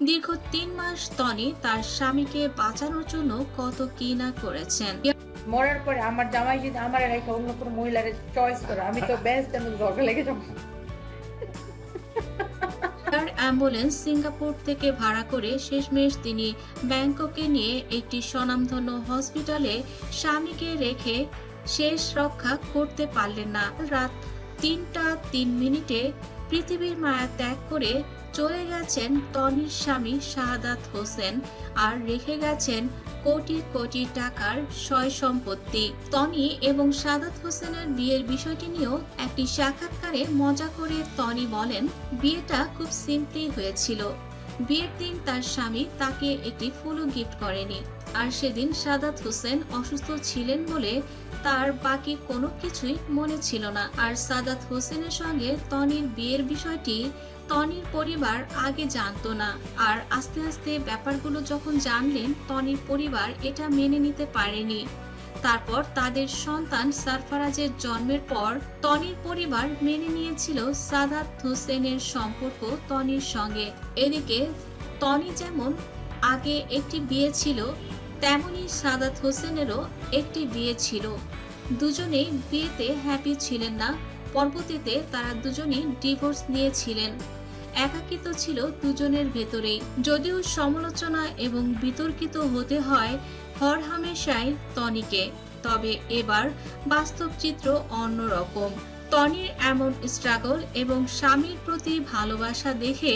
দীর্ঘ তিন মাস তনি তার স্বামীকে বাঁচানোর জন্য কত কি না করেছেন। মরার পরে আমার জামাই যদি আমার রেখে অন্য কোনো মহিলার চয়েস করে আমি তো ব্যাস তেমন দরকার লেগে যাব। তার অ্যাম্বুলেন্স সিঙ্গাপুর থেকে ভাড়া করে শেষমেশ তিনি ব্যাংককে নিয়ে একটি স্বনামধন্য হসপিটালে স্বামীকে রেখে শেষ রক্ষা করতে পারলেন না। রাত তিনটা তিন মিনিটে পৃথিবীর মায়া ত্যাগ করে চলে গেছেন টনির স্বামী শাহাদাত হোসেন আর রেখে গেছেন কোটি কোটি টাকার সয় সম্পত্তি। তনি এবং সাদাত হোসেনের বিয়ের বিষয়টি নিয়েও একটি সাক্ষাৎকারে মজা করে তনি বলেন, বিয়েটা খুব সিম্পলি হয়েছিল। বিয়ের দিন তার স্বামী তাকে একটি ফুলও গিফট করেনি। আর সেদিন সাদাত হোসেন অসুস্থ ছিলেন বলে তার বাকি কোনো কিছুই মনে ছিল না। আর সাদাত হোসেনের সঙ্গে তনির বিয়ের বিষয়টি তনির পরিবার আগে জানতো না। আর আস্তে আস্তে ব্যাপারগুলো যখন জানলেন, তনির পরিবার এটা মেনে নিতে পারেনি। তারপর তাদের সন্তান সারফারাজের জন্মের পর তনির পরিবার মেনে নিয়েছিল সাদাত হোসেনের সম্পর্ক তনির সঙ্গে। এদিকে তনি যেমন আগে একটি বিয়ে ছিল, তেমনি সাদাত হোসেনেরও একটি বিয়ে ছিল। দুজনেই বিয়েতে হ্যাপি ছিলেন না, পরবর্তীতে তারা দুজনেই ডিভোর্স নিয়েছিলেন। একাকিত্ব ছিল দুজনের ভেতরেই যদিও সমালোচনা এবং বিতর্কিত হতে হয় হরহামেশাই তনিকে, তবে এবার বাস্তব চিত্র অন্যরকম। তনির এমন স্ট্রাগল এবং স্বামীর প্রতি ভালোবাসা দেখে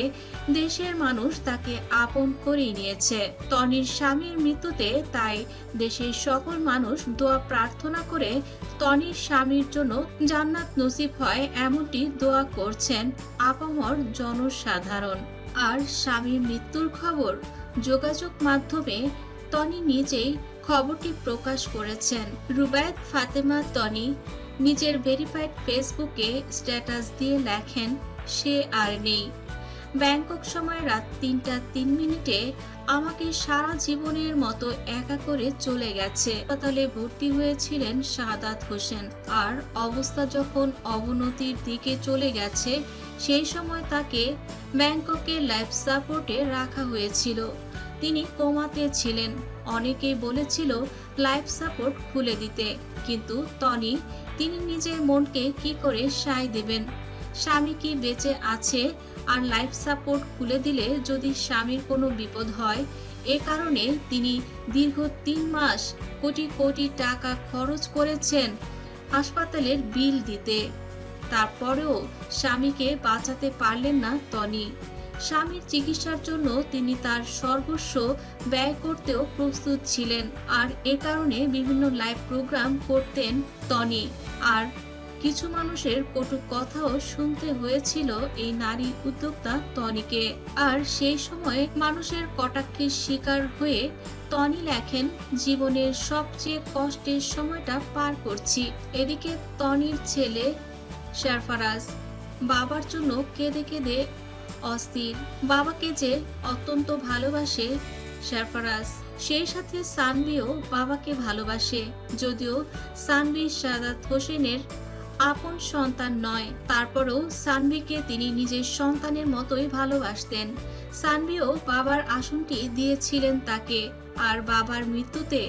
দেশের মানুষ তাকে আপন করেই নিয়েছে। টনির স্বামীর মৃত্যুতে তাই দেশের সকল মানুষ দোয়া প্রার্থনা করে টনির স্বামীর জন্য জান্নাত নসিব হয় এমনটি দোয়া করছেন আপামর জনসাধারণ। আর স্বামীর মৃত্যুর খবর যোগাযোগ মাধ্যমে টনি নিজেই খবরটি প্রকাশ করেছেন। রুবায়ত ফাতেমা তনি নিজের ভেরিফাইড ফেসবুকে স্ট্যাটাস দিয়ে লেখেন, সে আর নেই। ব্যাংকক সময় রাত তিনটা তিন মিনিটে আমাকে সারা জীবনের মতো একা করে চলে গেছে। হাসপাতালে ভর্তি হয়েছিলেন শাহাদাত হোসেন। আর অবস্থা যখন অবনতির দিকে চলে গেছে, সেই সময় তাকে ব্যাংককে লাইফ সাপোর্টে রাখা হয়েছিল। তিনি কোমাতে ছিলেন। অনেকেই বলেছিল লাইফ সাপোর্ট খুলে দিতে। কিন্তু টনি, তিনি নিজের মনকে কি করে সায় দেবেন? স্বামী কি বেঁচে আছে? আর লাইফ সাপোর্ট খুলে দিলে যদি স্বামীর কোনো বিপদ হয়, এ কারণে তিনি দীর্ঘ তিন মাস কোটি কোটি টাকা খরচ করেছেন হাসপাতালের বিল দিতে। তারপরেও স্বামীকে বাঁচাতে পারলেন না তনি স্বামীর চিকিৎসার জন্য তিনি তার সর্বস্ব ব্যয় করতেও প্রস্তুত ছিলেন। আর এ কারণে বিভিন্ন লাইভ প্রোগ্রাম করতেন তনি আর কিছু মানুষের কটু কথাও শুনতে হয়েছিল এই নারী উদ্যোক্তা তনিকে আর সেই সময়ে মানুষের কটাক্ষের শিকার হয়ে তনি লেখেন, জীবনের সবচেয়ে কষ্টের সময়টা পার করছি। এদিকে তনির ছেলে শারফারাজ, বাবার জন্য কেঁদে কেঁদে অস্থির। বাবাকে যে অত্যন্ত ভালোবাসে শারফারাজ, সেই সাথে সানভিও বাবাকে ভালোবাসে, যদিও সানভি সাদাত হোসেনের আপন সন্তান নয়। তারপরেও সানভিকে তিনি নিজের সন্তানের মতোই ভালোবাসতেন। সানভিও বাবার আসনটি দিয়েছিলেন তাকে, আর বাবার মৃত্যুতে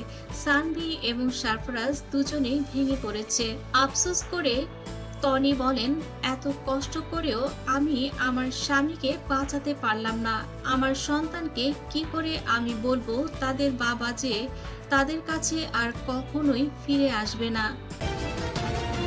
সানভি এবং সারফরাজ দুজনেই ভেঙে পড়েছে। আফসোস করে টনি বলেন, এত কষ্ট করেও আমি আমার স্বামীকে বাঁচাতে পারলাম না। আমার সন্তানকে কি করে আমি বলব তাদের বাবা যে তাদের কাছে আর কখনোই ফিরে আসবে না।